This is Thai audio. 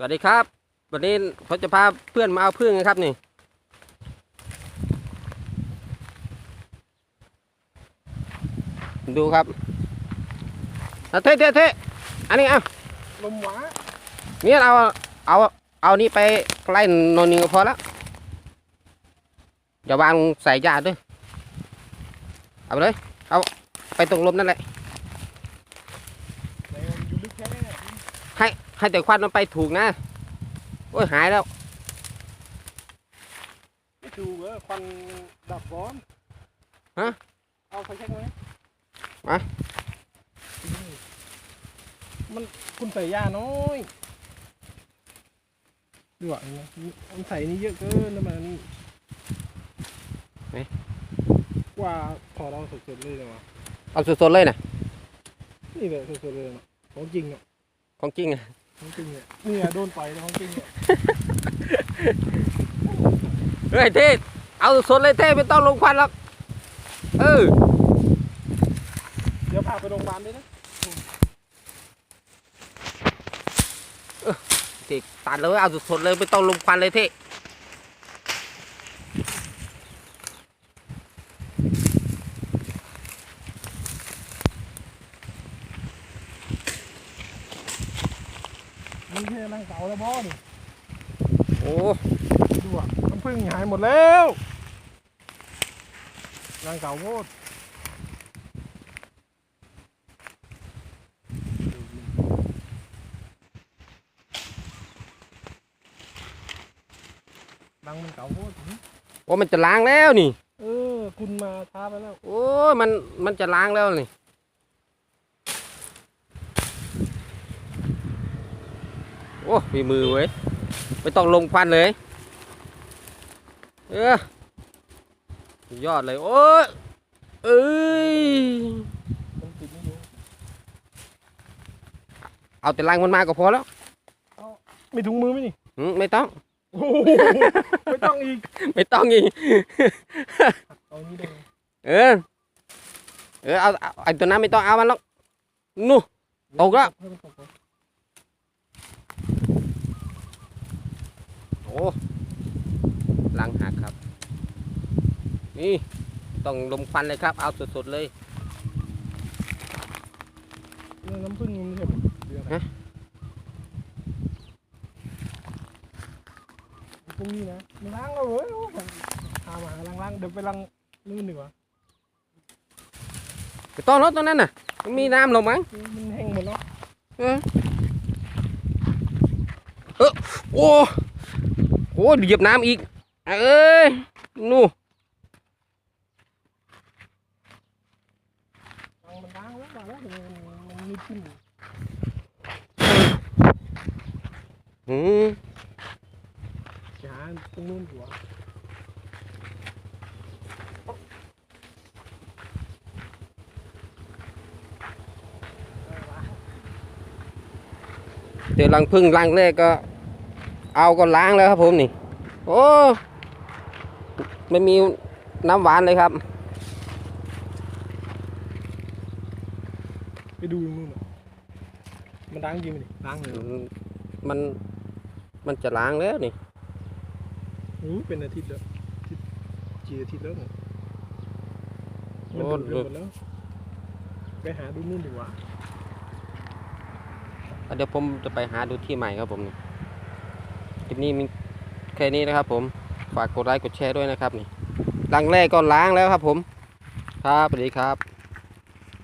สวัสดีครับ วันนี้ผมจะพาเพื่อนมาเอาพึ่งนะครับนี่ ดูครับเอาเท่เท่เท่อันนี้เอาลมหวาเนี่ยเอาเอาเอานี่ไปไล่นอนหนึ่งก็พอแล้วอย่าวางใส่ยาด้วย เอาไปเลย เอาไปตรงลมนั่นแหละ ในอยู่ลึกแค่นี้ ให้ให้แต่ควันมันไปถูกนะ โอ้ยหายแล้ว ไม่ดูเออควันดับร้อนฮะ เอาไฟแช็กไหมมา มันคุณใส่ยาน้อยดูอะอย่างเงี้ยมันใส่นี่เยอะเกินแล้วมันนี่กว่าพอเราสดๆเลยเลยวะเอาสดๆเลยนะนี่เลยสดๆเลยเนาะของจริงเนาะ ของจริงอะของจริงเนี่ยเนี่ยโดนต่อยเลยของจริงเนี่ยเฮ้ยเท่เอาสดเลยเท่ไม่ต้องลงควันหรอกเออเดี๋ยวพาไปโรงพยาบาลด้วยนะเท่ตัดเลยเอาสดๆเลยไม่ต้องลงควันเลยเท่ มันแค่นั่งเก่าแล้วบอสโอ้ดูอะน้ำผึ้งหายหมดแล้วนั่งเก่าโคตรดังมันเก่าโคตรโอ้มันจะล้างแล้วนี่ เออ คุณมาช้าไปแล้ว โอ้ยมันมันจะล้างแล้วนี่ โอ้ มีมือเว้ย ไม่ต้องลงควันเลย เออสุดยอดเลย โอ้ยเอ้ยมันติดไม่อยู่เอาแต่ล้างมันมาก็พอแล้วมีถุงมือไหมนี่อืมไม่ต้อง โอ้โหไม่ต้องอีก ไม่ต้องอีก เอานี้ได้ไงเออ เออเอาเอาไอ้ตัวนั้นไม่ต้องเอามันหรอกนู่นตกแล้ว ให้มันตกก่อน โอ้ล้างหักครับ นี่ต้องลมควันเลยครับ เอาสดๆเลยเนี่ยน้ำผึ้งมันไม่ใช่เหรอเดือนฮะตรงนี้นะมันล้างเอาเว้ยโอ้ยพามาล้างล้างๆเดี๋ยวไปล้างนู่นดีกว่าไปต้อนรถตรงนั้นน่ะมันมีน้ำลงมั้งมันแห้งหมดแล้วเออเออ โอ้โหเหยียบน้ำอีก เอ้ย นู่นล้างมันล้างแล้วล้างแล้วมันมันมีขึ้นอยู่อืมไปหาตรงนู้นดีกว่าเดี๋ยวลังพึ่งลังแรกก็ เอาก็ล้างแล้วครับผมนี่ โอ้ไม่มีน้ำหวานเลยครับ ไปดูตรงนู้นน่ะมันล้างจริงไหมนี่ล้างเลยเหรอมันมันจะล้างแล้วนี่โอ้ยเป็นอาทิตย์แล้วอาทิตย์กี่อาทิตย์แล้วเนี่ยโอ้มันดูดไปหมดแล้วไปหาดูนู่นดีกว่า เดี๋ยวผมจะไปหาดูที่ใหม่ครับผมนี่ คลิปนี้มีแค่นี้นะครับ ผมฝากกดไลค์กดแชร์ด้วยนะครับนี่ลังแรกก็ล้างแล้วครับ ผม ครับสวัสดีครับ